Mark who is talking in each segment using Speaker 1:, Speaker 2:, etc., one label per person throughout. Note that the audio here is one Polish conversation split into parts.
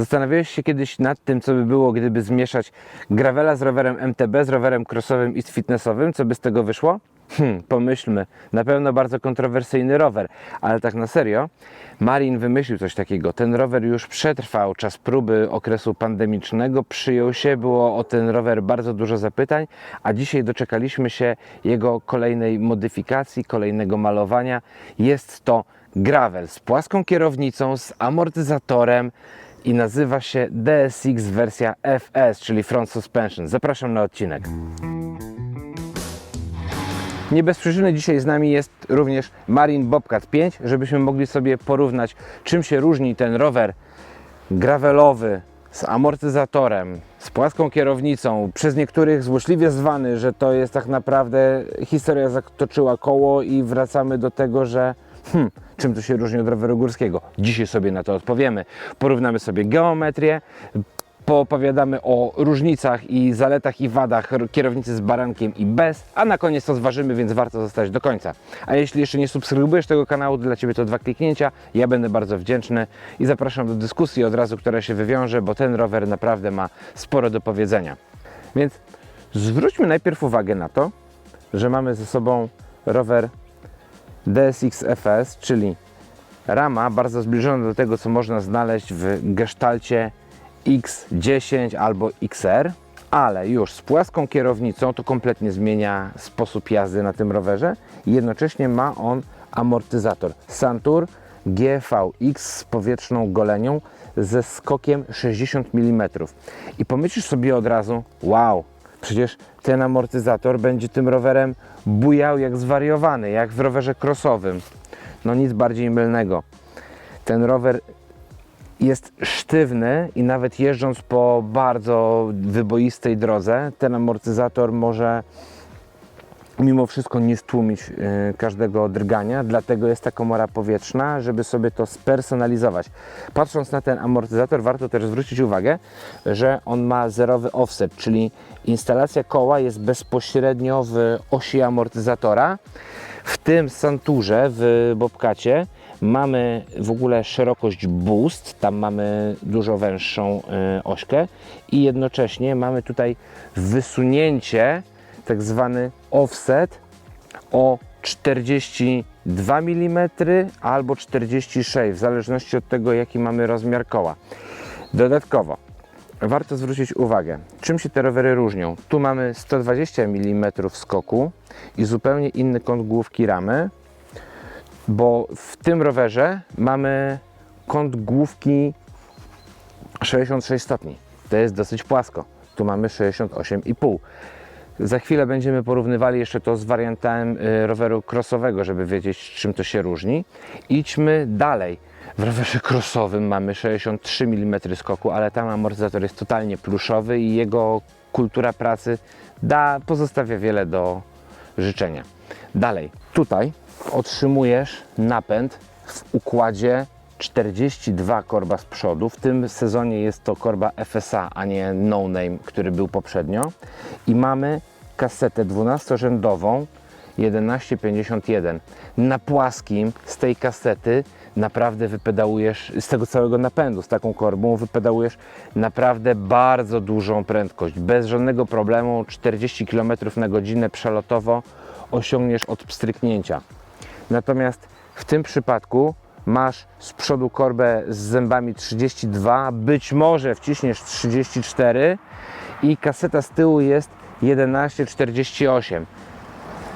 Speaker 1: Zastanawiałeś się kiedyś nad tym, co by było, gdyby zmieszać gravela z rowerem MTB, z rowerem crossowym i z fitnessowym? Co by z tego wyszło? Hmm, pomyślmy. Na pewno bardzo kontrowersyjny rower, ale tak na serio, Marin wymyślił coś takiego. Ten rower już przetrwał czas próby okresu pandemicznego, przyjął się, było o ten rower bardzo dużo zapytań, a dzisiaj doczekaliśmy się jego kolejnej modyfikacji, kolejnego malowania. Jest to gravel z płaską kierownicą, z amortyzatorem i nazywa się DSX wersja FS, czyli Front Suspension. Zapraszam na odcinek. Nie bez przyczyny dzisiaj z nami jest również Marin Bobcat 5, żebyśmy mogli sobie porównać, czym się różni ten rower gravelowy z amortyzatorem, z płaską kierownicą, przez niektórych złośliwie zwany, że to jest tak naprawdę historia zatoczyła koło i wracamy do tego, że hmm, czym to się różni od roweru górskiego. Dzisiaj sobie na to odpowiemy. Porównamy sobie geometrię, poopowiadamy o różnicach i zaletach i wadach kierownicy z barankiem i bez, a na koniec to zważymy, więc warto zostać do końca. A jeśli jeszcze nie subskrybujesz tego kanału, dla Ciebie to dwa kliknięcia, ja będę bardzo wdzięczny i zapraszam do dyskusji od razu, która się wywiąże, bo ten rower naprawdę ma sporo do powiedzenia. Więc zwróćmy najpierw uwagę na to, że mamy ze sobą rower DSX FS, czyli rama bardzo zbliżona do tego, co można znaleźć w gestalcie X10 albo XR, ale już z płaską kierownicą to kompletnie zmienia sposób jazdy na tym rowerze i jednocześnie ma on amortyzator Santur GVX z powietrzną golenią ze skokiem 60 mm. I pomyślisz sobie od razu, wow, przecież ten amortyzator będzie tym rowerem bujał jak zwariowany, jak w rowerze crossowym. No nic bardziej mylnego. Ten rower jest sztywny i nawet jeżdżąc po bardzo wyboistej drodze, ten amortyzator może mimo wszystko nie stłumić y, każdego drgania, dlatego jest ta komora powietrzna, żeby sobie to spersonalizować. Patrząc na ten amortyzator, warto też zwrócić uwagę, że on ma zerowy offset, czyli instalacja koła jest bezpośrednio w osi amortyzatora. W tym Santurze, w Bobcacie, mamy w ogóle szerokość boost, tam mamy dużo węższą y, ośkę i jednocześnie mamy tutaj wysunięcie, tak zwany offset o 42 mm albo 46, w zależności od tego jaki mamy rozmiar koła. Dodatkowo warto zwrócić uwagę, czym się te rowery różnią. Tu mamy 120 mm skoku i zupełnie inny kąt główki ramy, bo w tym rowerze mamy kąt główki 66 stopni. To jest dosyć płasko. Tu mamy 68,5. Za chwilę będziemy porównywali jeszcze to z wariantem y, roweru crossowego, żeby wiedzieć, czym to się różni. Idźmy dalej. W rowerze crossowym mamy 63 mm skoku, ale tam amortyzator jest totalnie pluszowy i jego kultura pracy da, pozostawia wiele do życzenia. Dalej, tutaj otrzymujesz napęd w układzie 42 korba z przodu. W tym sezonie jest to korba FSA, a nie No Name, który był poprzednio. I mamy kasetę 12-rzędową 1151. Na płaskim z tej kasety naprawdę wypedałujesz, z tego całego napędu, z taką korbą wypedałujesz naprawdę bardzo dużą prędkość. Bez żadnego problemu 40 km na godzinę przelotowo osiągniesz od pstryknięcia. Natomiast w tym przypadku masz z przodu korbę z zębami 32, być może wciśniesz 34 i kaseta z tyłu jest 11,48.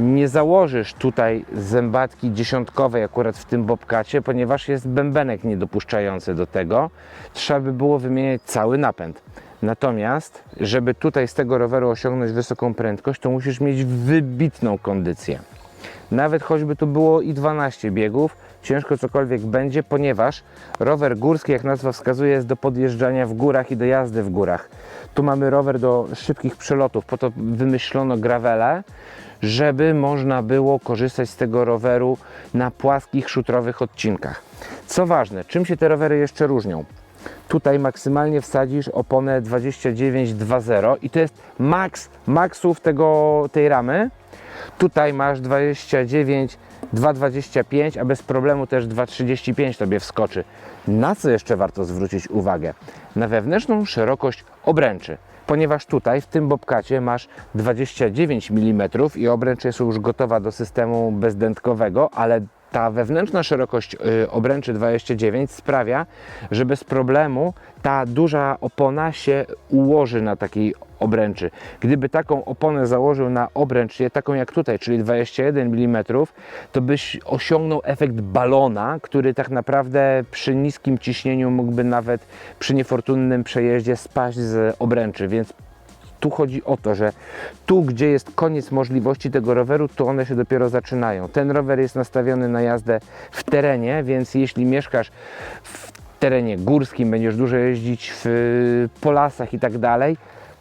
Speaker 1: Nie założysz tutaj zębatki dziesiątkowej akurat w tym bobkacie, ponieważ jest bębenek niedopuszczający do tego. Trzeba by było wymieniać cały napęd. Natomiast, żeby tutaj z tego roweru osiągnąć wysoką prędkość, to musisz mieć wybitną kondycję. Nawet choćby tu było i 12 biegów, ciężko cokolwiek będzie, ponieważ rower górski, jak nazwa wskazuje, jest do podjeżdżania w górach i do jazdy w górach. Tu mamy rower do szybkich przelotów, po to wymyślono gravele, żeby można było korzystać z tego roweru na płaskich, szutrowych odcinkach. Co ważne, czym się te rowery jeszcze różnią? Tutaj maksymalnie wsadzisz oponę 29.2.0 i to jest maks maksów tego, tej ramy Tutaj masz 29, 2,25, a bez problemu też 2,35 tobie wskoczy. Na co jeszcze warto zwrócić uwagę? Na wewnętrzną szerokość obręczy. Ponieważ tutaj w tym bobkacie masz 29 mm i obręcz jest już gotowa do systemu bezdętkowego, ale ta wewnętrzna szerokość y, obręczy 29 sprawia, że bez problemu ta duża opona się ułoży na takiej obręczy. Gdyby taką oponę założył na obręcz, taką jak tutaj, czyli 21 mm, to byś osiągnął efekt balona, który tak naprawdę przy niskim ciśnieniu mógłby nawet przy niefortunnym przejeździe spaść z obręczy, więc tu chodzi o to, że tu, gdzie jest koniec możliwości tego roweru, to one się dopiero zaczynają. Ten rower jest nastawiony na jazdę w terenie, więc jeśli mieszkasz w terenie górskim, będziesz dużo jeździć w po lasach i tak dalej,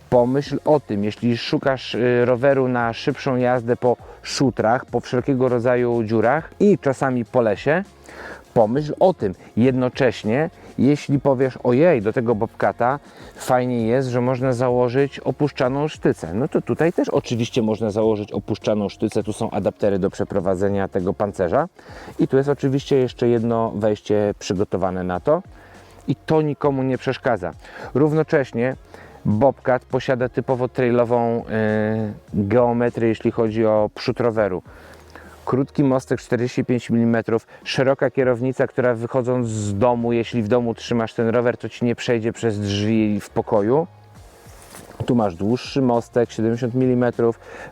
Speaker 1: pomyśl o tym. Jeśli szukasz y, roweru na szybszą jazdę po szutrach, po wszelkiego rodzaju dziurach i czasami po lesie, pomyśl o tym. Jednocześnie, jeśli powiesz, ojej, do tego bobkata fajnie jest, że można założyć opuszczaną sztycę, no to tutaj też oczywiście można założyć opuszczaną sztycę. Tu są adaptery do przeprowadzenia tego pancerza i tu jest oczywiście jeszcze jedno wejście przygotowane na to i to nikomu nie przeszkadza. Równocześnie Bobcat posiada typowo trailową y, geometrię, jeśli chodzi o przód roweru krótki mostek 45 mm, szeroka kierownica, która wychodząc z domu, jeśli w domu trzymasz ten rower, to ci nie przejdzie przez drzwi w pokoju. Tu masz dłuższy mostek 70 mm,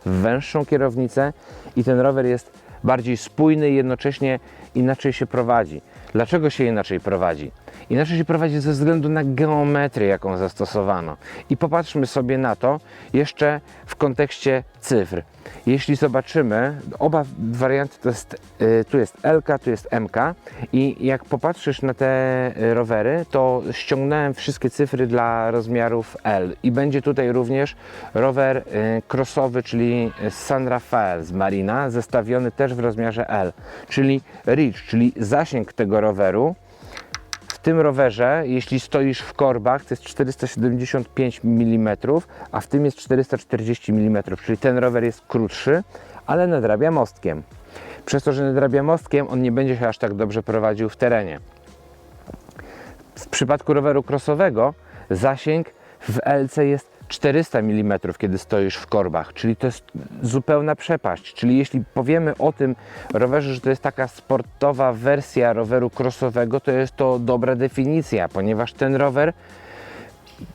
Speaker 1: węższą kierownicę i ten rower jest bardziej spójny i jednocześnie inaczej się prowadzi. Dlaczego się inaczej prowadzi? Inaczej się prowadzi ze względu na geometrię, jaką zastosowano. I popatrzmy sobie na to jeszcze w kontekście cyfr. Jeśli zobaczymy, oba warianty to jest, y, tu jest LK, tu jest MK i jak popatrzysz na te y, rowery, to ściągnąłem wszystkie cyfry dla rozmiarów L i będzie tutaj również rower y, crossowy, czyli San Rafael z Marina, zestawiony też w rozmiarze L, czyli reach, czyli zasięg tego roweru w tym rowerze, jeśli stoisz w korbach, to jest 475 mm, a w tym jest 440 mm, czyli ten rower jest krótszy, ale nadrabia mostkiem. Przez to, że nadrabia mostkiem, on nie będzie się aż tak dobrze prowadził w terenie. W przypadku roweru crossowego zasięg w LC jest 400 mm, kiedy stoisz w korbach, czyli to jest zupełna przepaść. Czyli jeśli powiemy o tym rowerze, że to jest taka sportowa wersja roweru crossowego, to jest to dobra definicja, ponieważ ten rower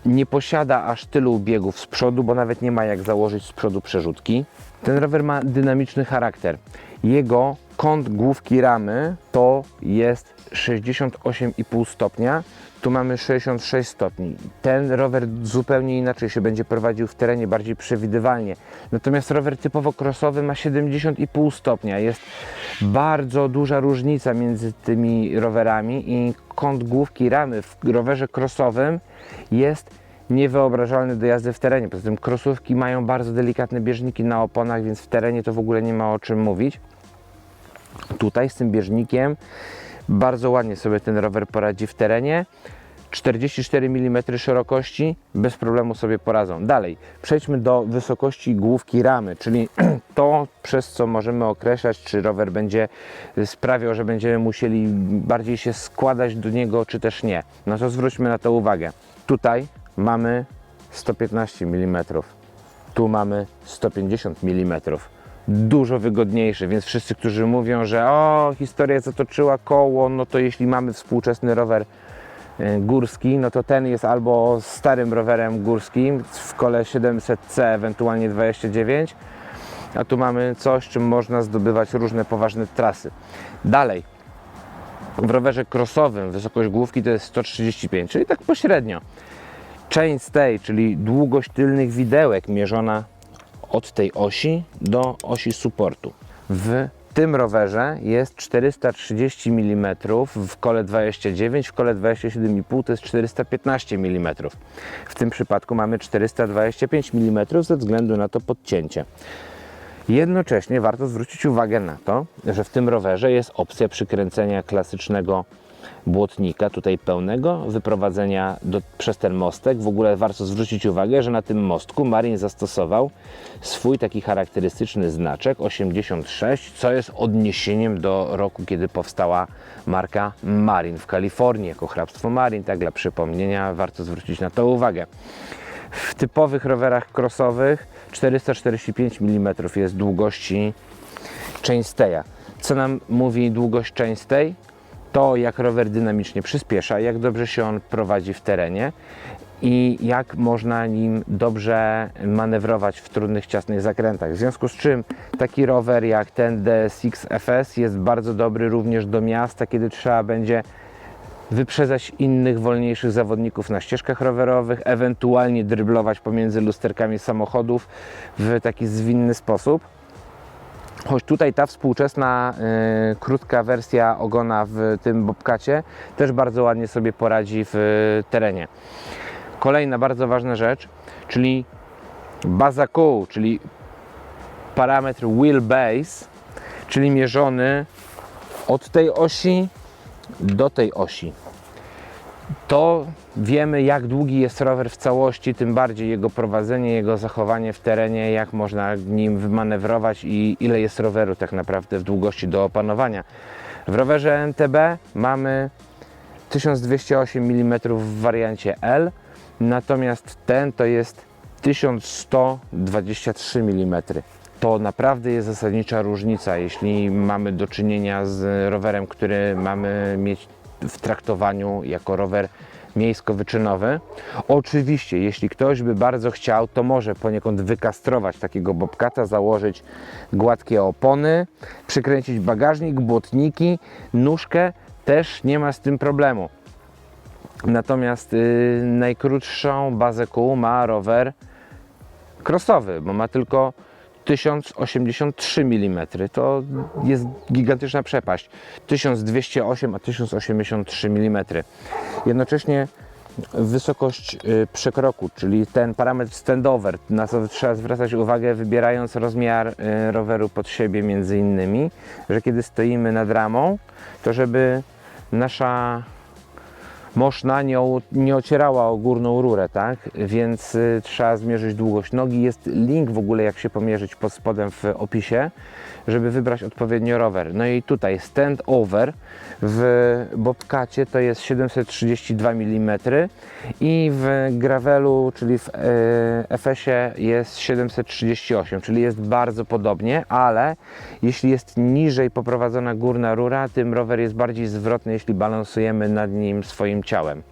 Speaker 1: nie posiada aż tylu biegów z przodu, bo nawet nie ma jak założyć z przodu przerzutki. Ten rower ma dynamiczny charakter. Jego kąt główki ramy to jest 68,5 stopnia, tu mamy 66 stopni. Ten rower zupełnie inaczej się będzie prowadził w terenie, bardziej przewidywalnie. Natomiast rower typowo crossowy ma 70,5 stopnia. Jest bardzo duża różnica między tymi rowerami i kąt główki ramy w rowerze crossowym jest niewyobrażalny do jazdy w terenie. Poza tym krosówki mają bardzo delikatne bieżniki na oponach, więc w terenie to w ogóle nie ma o czym mówić. Tutaj z tym bieżnikiem bardzo ładnie sobie ten rower poradzi w terenie. 44 mm szerokości bez problemu sobie poradzą. Dalej, przejdźmy do wysokości główki ramy, czyli to, przez co możemy określać, czy rower będzie sprawiał, że będziemy musieli bardziej się składać do niego, czy też nie. No to zwróćmy na to uwagę. Tutaj mamy 115 mm, tu mamy 150 mm dużo wygodniejszy, więc wszyscy, którzy mówią, że o, historia zatoczyła koło, no to jeśli mamy współczesny rower e, górski, no to ten jest albo starym rowerem górskim w kole 700C, ewentualnie 29, a tu mamy coś, czym można zdobywać różne poważne trasy. Dalej, w rowerze crossowym wysokość główki to jest 135, czyli tak pośrednio. Chainstay, czyli długość tylnych widełek mierzona od tej osi do osi supportu. W tym rowerze jest 430 mm w kole 29, w kole 27,5 to jest 415 mm. W tym przypadku mamy 425 mm ze względu na to podcięcie. Jednocześnie warto zwrócić uwagę na to, że w tym rowerze jest opcja przykręcenia klasycznego błotnika, tutaj pełnego, wyprowadzenia do, przez ten mostek. W ogóle warto zwrócić uwagę, że na tym mostku Marin zastosował swój taki charakterystyczny znaczek 86, co jest odniesieniem do roku, kiedy powstała marka Marin w Kalifornii, jako hrabstwo Marin. Tak dla przypomnienia warto zwrócić na to uwagę. W typowych rowerach crossowych 445 mm jest długości chainstaya. Co nam mówi długość chainstay? To jak rower dynamicznie przyspiesza, jak dobrze się on prowadzi w terenie i jak można nim dobrze manewrować w trudnych, ciasnych zakrętach. W związku z czym taki rower jak ten DSX FS jest bardzo dobry również do miasta, kiedy trzeba będzie wyprzedzać innych wolniejszych zawodników na ścieżkach rowerowych, ewentualnie dryblować pomiędzy lusterkami samochodów w taki zwinny sposób. Choć tutaj ta współczesna y, krótka wersja ogona w tym bobkacie też bardzo ładnie sobie poradzi w y, terenie. Kolejna bardzo ważna rzecz, czyli baza kół, czyli parametr wheelbase, czyli mierzony od tej osi do tej osi. To wiemy, jak długi jest rower w całości, tym bardziej jego prowadzenie, jego zachowanie w terenie, jak można nim wymanewrować i ile jest roweru tak naprawdę w długości do opanowania. W rowerze NTB mamy 1208 mm w wariancie L, natomiast ten to jest 1123 mm. To naprawdę jest zasadnicza różnica, jeśli mamy do czynienia z rowerem, który mamy mieć w traktowaniu jako rower miejsko-wyczynowy. Oczywiście, jeśli ktoś by bardzo chciał, to może poniekąd wykastrować takiego bobkata, założyć gładkie opony, przykręcić bagażnik, błotniki, nóżkę, też nie ma z tym problemu. Natomiast y, najkrótszą bazę kół ma rower crossowy, bo ma tylko 1083 mm. To jest gigantyczna przepaść. 1208 a 1083 mm. Jednocześnie wysokość y, przekroku, czyli ten parametr standover, na co trzeba zwracać uwagę wybierając rozmiar y, roweru pod siebie między innymi, że kiedy stoimy nad ramą, to żeby nasza moszna nie, nie ocierała o górną rurę, tak? Więc y, trzeba zmierzyć długość nogi. Jest link w ogóle, jak się pomierzyć pod spodem w opisie, żeby wybrać odpowiednio rower. No i tutaj stand over w Bobcacie to jest 732 mm i w Gravelu, czyli w e, FS-ie jest 738, czyli jest bardzo podobnie, ale jeśli jest niżej poprowadzona górna rura, tym rower jest bardziej zwrotny, jeśli balansujemy nad nim swoim ciałem.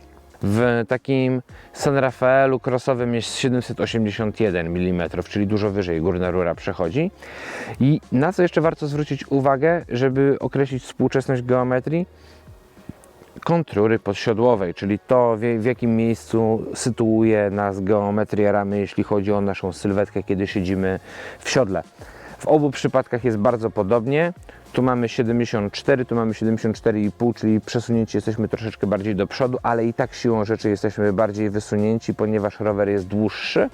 Speaker 1: W takim San Rafaelu crossowym jest 781 mm, czyli dużo wyżej górna rura przechodzi. I na co jeszcze warto zwrócić uwagę, żeby określić współczesność geometrii? Kontrury podsiodłowej, czyli to w jakim miejscu sytuuje nas geometria ramy, jeśli chodzi o naszą sylwetkę, kiedy siedzimy w siodle. W obu przypadkach jest bardzo podobnie. Tu mamy 74, tu mamy 74,5, czyli przesunięci jesteśmy troszeczkę bardziej do przodu, ale i tak siłą rzeczy jesteśmy bardziej wysunięci, ponieważ rower jest dłuższy.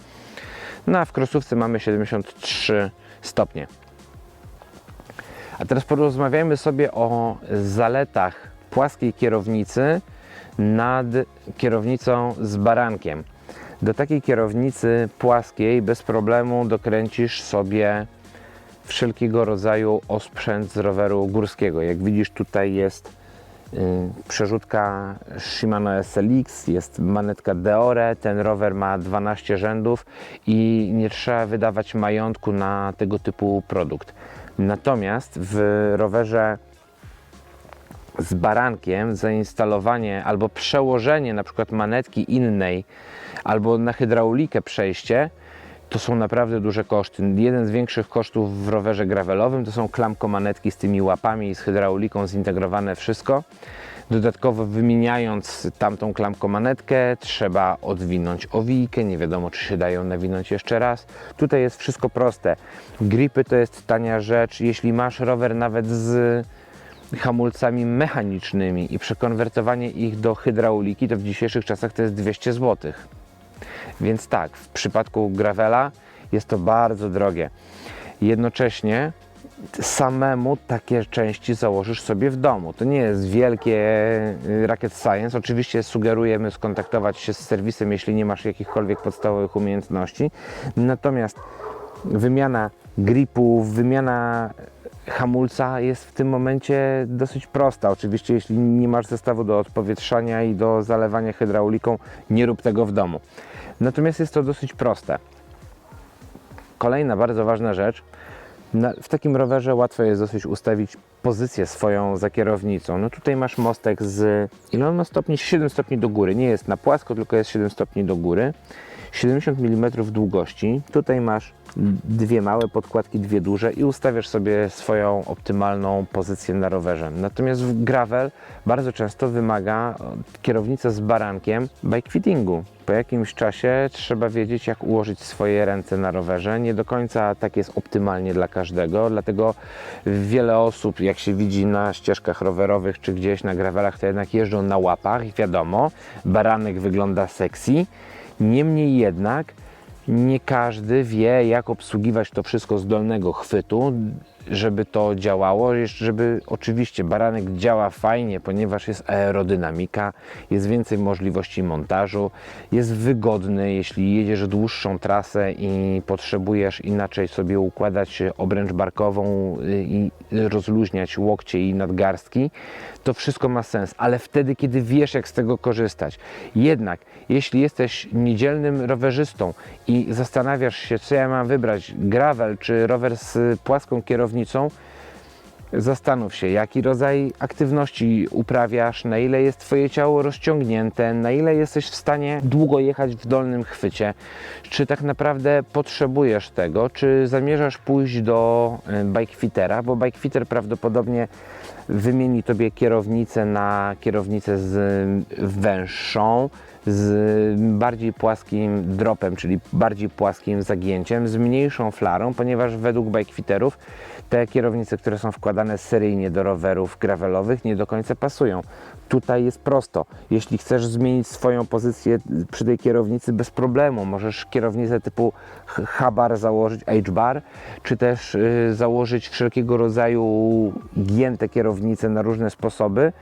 Speaker 1: No a w krosówce mamy 73 stopnie. A teraz porozmawiajmy sobie o zaletach płaskiej kierownicy nad kierownicą z barankiem. Do takiej kierownicy płaskiej bez problemu dokręcisz sobie wszelkiego rodzaju osprzęt z roweru górskiego. Jak widzisz, tutaj jest y, przerzutka Shimano SLX, jest manetka Deore, ten rower ma 12 rzędów i nie trzeba wydawać majątku na tego typu produkt. Natomiast w rowerze z barankiem zainstalowanie albo przełożenie na przykład manetki innej albo na hydraulikę przejście to są naprawdę duże koszty. Jeden z większych kosztów w rowerze gravelowym to są klamkomanetki z tymi łapami z hydrauliką zintegrowane wszystko. Dodatkowo wymieniając tamtą klamkomanetkę trzeba odwinąć owijkę, nie wiadomo czy się dają nawinąć jeszcze raz. Tutaj jest wszystko proste. Gripy to jest tania rzecz. Jeśli masz rower nawet z hamulcami mechanicznymi i przekonwertowanie ich do hydrauliki, to w dzisiejszych czasach to jest 200 zł. Więc tak, w przypadku gravela jest to bardzo drogie. Jednocześnie samemu takie części założysz sobie w domu. To nie jest wielkie y, rocket science. Oczywiście sugerujemy skontaktować się z serwisem, jeśli nie masz jakichkolwiek podstawowych umiejętności. Natomiast wymiana gripów, wymiana hamulca jest w tym momencie dosyć prosta. Oczywiście, jeśli nie masz zestawu do odpowietrzania i do zalewania hydrauliką, nie rób tego w domu. Natomiast jest to dosyć proste. Kolejna bardzo ważna rzecz. W takim rowerze łatwo jest dosyć ustawić pozycję swoją za kierownicą. No tutaj masz mostek z ile on ma stopni? 7 stopni do góry. Nie jest na płasko, tylko jest 7 stopni do góry. 70 mm długości. Tutaj masz dwie małe podkładki, dwie duże i ustawiasz sobie swoją optymalną pozycję na rowerze. Natomiast gravel bardzo często wymaga e, kierownica z barankiem bike fittingu. Po jakimś czasie trzeba wiedzieć, jak ułożyć swoje ręce na rowerze. Nie do końca tak jest optymalnie dla każdego, dlatego wiele osób, jak się widzi na ścieżkach rowerowych czy gdzieś na gravelach, to jednak jeżdżą na łapach. I wiadomo, baranek wygląda sexy. Niemniej jednak nie każdy wie, jak obsługiwać to wszystko z dolnego chwytu, żeby to działało. Żeby oczywiście baranek działa fajnie, ponieważ jest aerodynamika, jest więcej możliwości montażu, jest wygodny, jeśli jedziesz dłuższą trasę i potrzebujesz inaczej sobie układać obręcz barkową y, i rozluźniać łokcie i nadgarstki, to wszystko ma sens, ale wtedy, kiedy wiesz, jak z tego korzystać. Jednak, jeśli jesteś niedzielnym rowerzystą i zastanawiasz się, co ja mam wybrać, gravel czy rower z płaską kierownicą, różnicą. Zastanów się, jaki rodzaj aktywności uprawiasz, na ile jest Twoje ciało rozciągnięte, na ile jesteś w stanie długo jechać w dolnym chwycie, czy tak naprawdę potrzebujesz tego, czy zamierzasz pójść do y, bikefittera, bo bikefitter prawdopodobnie wymieni Tobie kierownicę na kierownicę z węższą, z bardziej płaskim dropem, czyli bardziej płaskim zagięciem, z mniejszą flarą, ponieważ według bikefitterów te kierownice, które są wkładane seryjnie do rowerów gravelowych nie do końca pasują. Tutaj jest prosto. Jeśli chcesz zmienić swoją pozycję przy tej kierownicy bez problemu, możesz kierownicę typu H-bar założyć, H-bar, czy też y, założyć wszelkiego rodzaju gięte kierownice na różne sposoby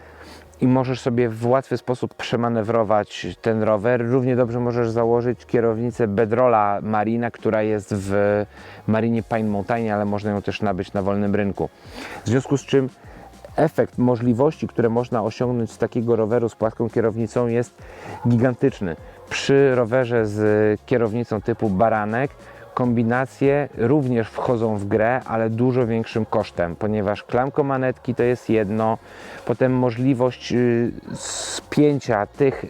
Speaker 1: i możesz sobie w łatwy sposób przemanewrować ten rower. Równie dobrze możesz założyć kierownicę Bedrola Marina, która jest w Marinie Pine Mountain, ale można ją też nabyć na wolnym rynku. W związku z czym efekt możliwości, które można osiągnąć z takiego roweru z płaską kierownicą jest gigantyczny. Przy rowerze z kierownicą typu baranek kombinacje również wchodzą w grę, ale dużo większym kosztem, ponieważ klamko manetki to jest jedno, potem możliwość y, spięcia tych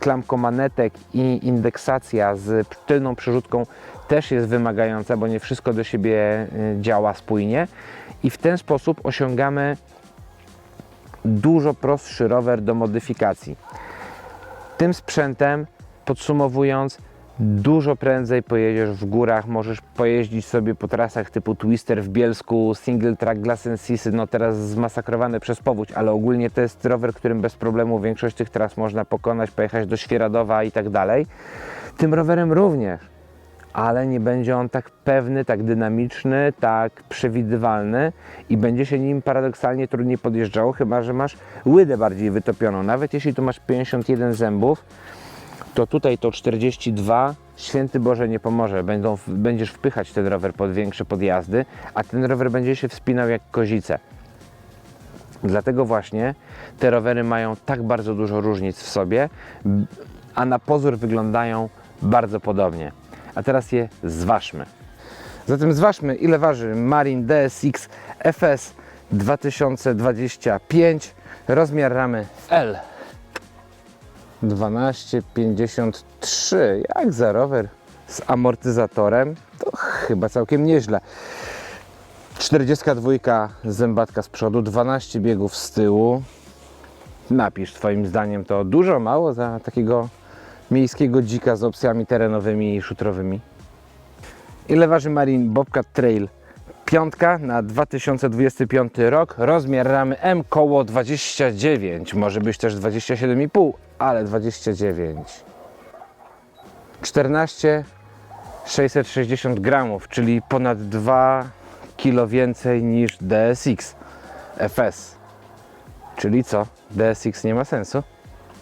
Speaker 1: klamkomanetek i indeksacja z tylną przerzutką też jest wymagająca, bo nie wszystko do siebie y, działa spójnie i w ten sposób osiągamy dużo prostszy rower do modyfikacji. Tym sprzętem, podsumowując, dużo prędzej pojedziesz w górach, możesz pojeździć sobie po trasach typu Twister w Bielsku, single track Glass Sisy, no teraz zmasakrowany przez powódź, ale ogólnie to jest rower, którym bez problemu większość tych tras można pokonać, pojechać do Świeradowa i tak dalej. Tym rowerem również, ale nie będzie on tak pewny, tak dynamiczny, tak przewidywalny i będzie się nim paradoksalnie trudniej podjeżdżało, chyba że masz łydę bardziej wytopioną. Nawet jeśli tu masz 51 zębów, to tutaj to 42, święty Boże nie pomoże. Będą, będziesz wpychać ten rower pod większe podjazdy, a ten rower będzie się wspinał jak kozice. Dlatego właśnie te rowery mają tak bardzo dużo różnic w sobie, a na pozór wyglądają bardzo podobnie. A teraz je zważmy. Zatem zważmy, ile waży Marin DSX FS 2025, rozmiar ramy L 12,53. Jak za rower z amortyzatorem, to chyba całkiem nieźle. 42 zębatka z przodu, 12 biegów z tyłu. Napisz Twoim zdaniem to dużo, mało za takiego miejskiego dzika z opcjami terenowymi i szutrowymi. Ile waży Marine Bobcat Trail? Piątka na 2025 rok, rozmiar ramy M koło 29, może być też 27,5, ale 29. 14 660 gramów, czyli ponad 2 kg więcej niż DSX FS. Czyli co? DSX nie ma sensu?